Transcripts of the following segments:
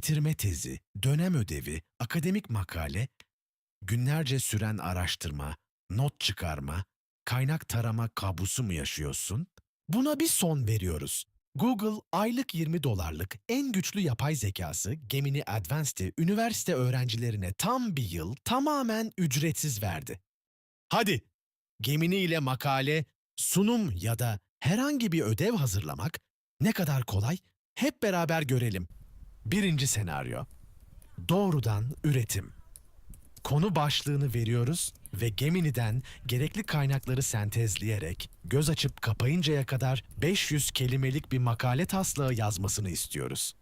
bitirme tezi, dönem ödevi, akademik makale, günlerce süren araştırma, not çıkarma, kaynak tarama kabusu mu yaşıyorsun? Buna bir son veriyoruz. Google aylık 20 dolarlık en güçlü yapay zekası Gemini Advanced'i üniversite öğrencilerine tam bir yıl tamamen ücretsiz verdi. Hadi, Gemini ile makale, sunum ya da herhangi bir ödev hazırlamak ne kadar kolay hep beraber görelim. Birinci senaryo. Doğrudan üretim. Konu başlığını veriyoruz ve Gemini'den gerekli kaynakları sentezleyerek göz açıp kapayıncaya kadar 500 kelimelik bir makale taslağı yazmasını istiyoruz.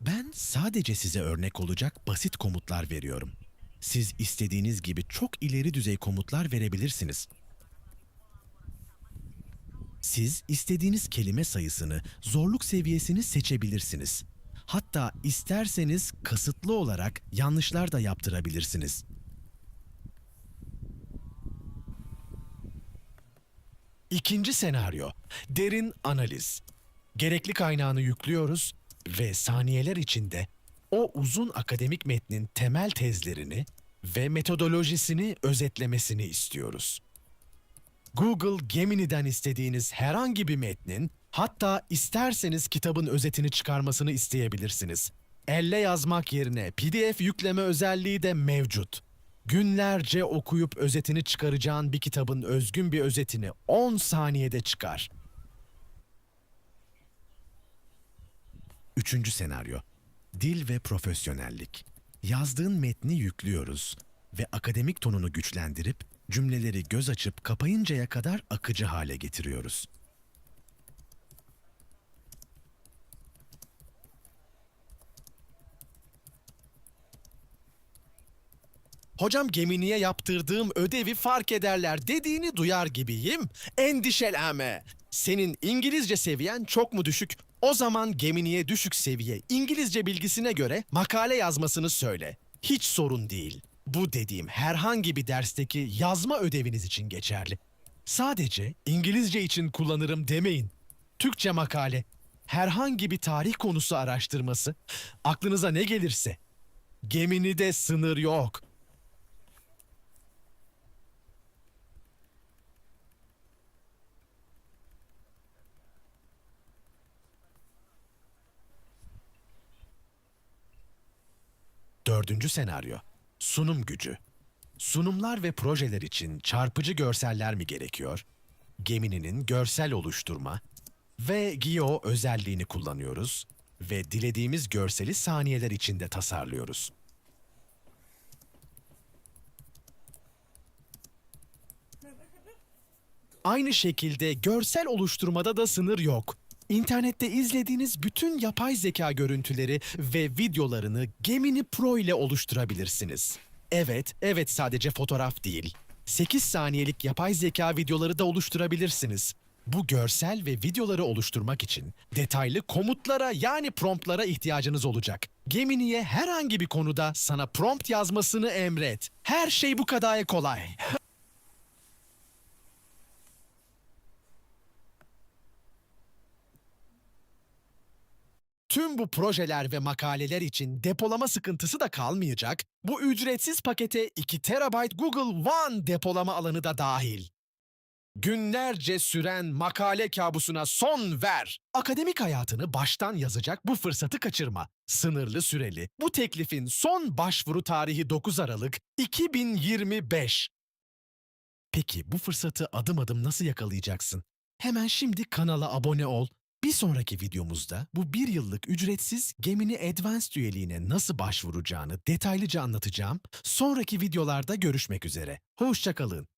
Ben sadece size örnek olacak basit komutlar veriyorum. Siz istediğiniz gibi çok ileri düzey komutlar verebilirsiniz. Siz istediğiniz kelime sayısını, zorluk seviyesini seçebilirsiniz. Hatta isterseniz kasıtlı olarak yanlışlar da yaptırabilirsiniz. İkinci senaryo, derin analiz. Gerekli kaynağını yüklüyoruz ve saniyeler içinde o uzun akademik metnin temel tezlerini ve metodolojisini özetlemesini istiyoruz. Google Gemini'den istediğiniz herhangi bir metnin, hatta isterseniz kitabın özetini çıkarmasını isteyebilirsiniz. Elle yazmak yerine PDF yükleme özelliği de mevcut. Günlerce okuyup özetini çıkaracağın bir kitabın özgün bir özetini 10 saniyede çıkar. Üçüncü senaryo. Dil ve profesyonellik. Yazdığın metni yüklüyoruz ve akademik tonunu güçlendirip cümleleri göz açıp kapayıncaya kadar akıcı hale getiriyoruz. Hocam Gemini'ye yaptırdığım ödevi fark ederler dediğini duyar gibiyim. Endişelenme. Senin İngilizce seviyen çok mu düşük? O zaman Gemini'ye düşük seviye İngilizce bilgisine göre makale yazmasını söyle. Hiç sorun değil. Bu dediğim herhangi bir dersteki yazma ödeviniz için geçerli. Sadece İngilizce için kullanırım demeyin. Türkçe makale, herhangi bir tarih konusu araştırması, aklınıza ne gelirse. Gemini'de sınır yok. Dördüncü senaryo. Sunum gücü. Sunumlar ve projeler için çarpıcı görseller mi gerekiyor? Gemini'nin görsel oluşturma ve Geo özelliğini kullanıyoruz ve dilediğimiz görseli saniyeler içinde tasarlıyoruz. Aynı şekilde görsel oluşturmada da sınır yok. İnternette izlediğiniz bütün yapay zeka görüntüleri ve videolarını Gemini Pro ile oluşturabilirsiniz. Evet, evet sadece fotoğraf değil. 8 saniyelik yapay zeka videoları da oluşturabilirsiniz. Bu görsel ve videoları oluşturmak için detaylı komutlara yani promptlara ihtiyacınız olacak. Gemini'ye herhangi bir konuda sana prompt yazmasını emret. Her şey bu kadar kolay. Tüm bu projeler ve makaleler için depolama sıkıntısı da kalmayacak. Bu ücretsiz pakete 2 TB Google One depolama alanı da dahil. Günlerce süren makale kabusuna son ver. Akademik hayatını baştan yazacak bu fırsatı kaçırma. Sınırlı süreli. Bu teklifin son başvuru tarihi 9 Aralık 2025. Peki bu fırsatı adım adım nasıl yakalayacaksın? Hemen şimdi kanala abone ol. Bir sonraki videomuzda bu bir yıllık ücretsiz Gemini Advanced üyeliğine nasıl başvuracağını detaylıca anlatacağım. Sonraki videolarda görüşmek üzere. Hoşçakalın.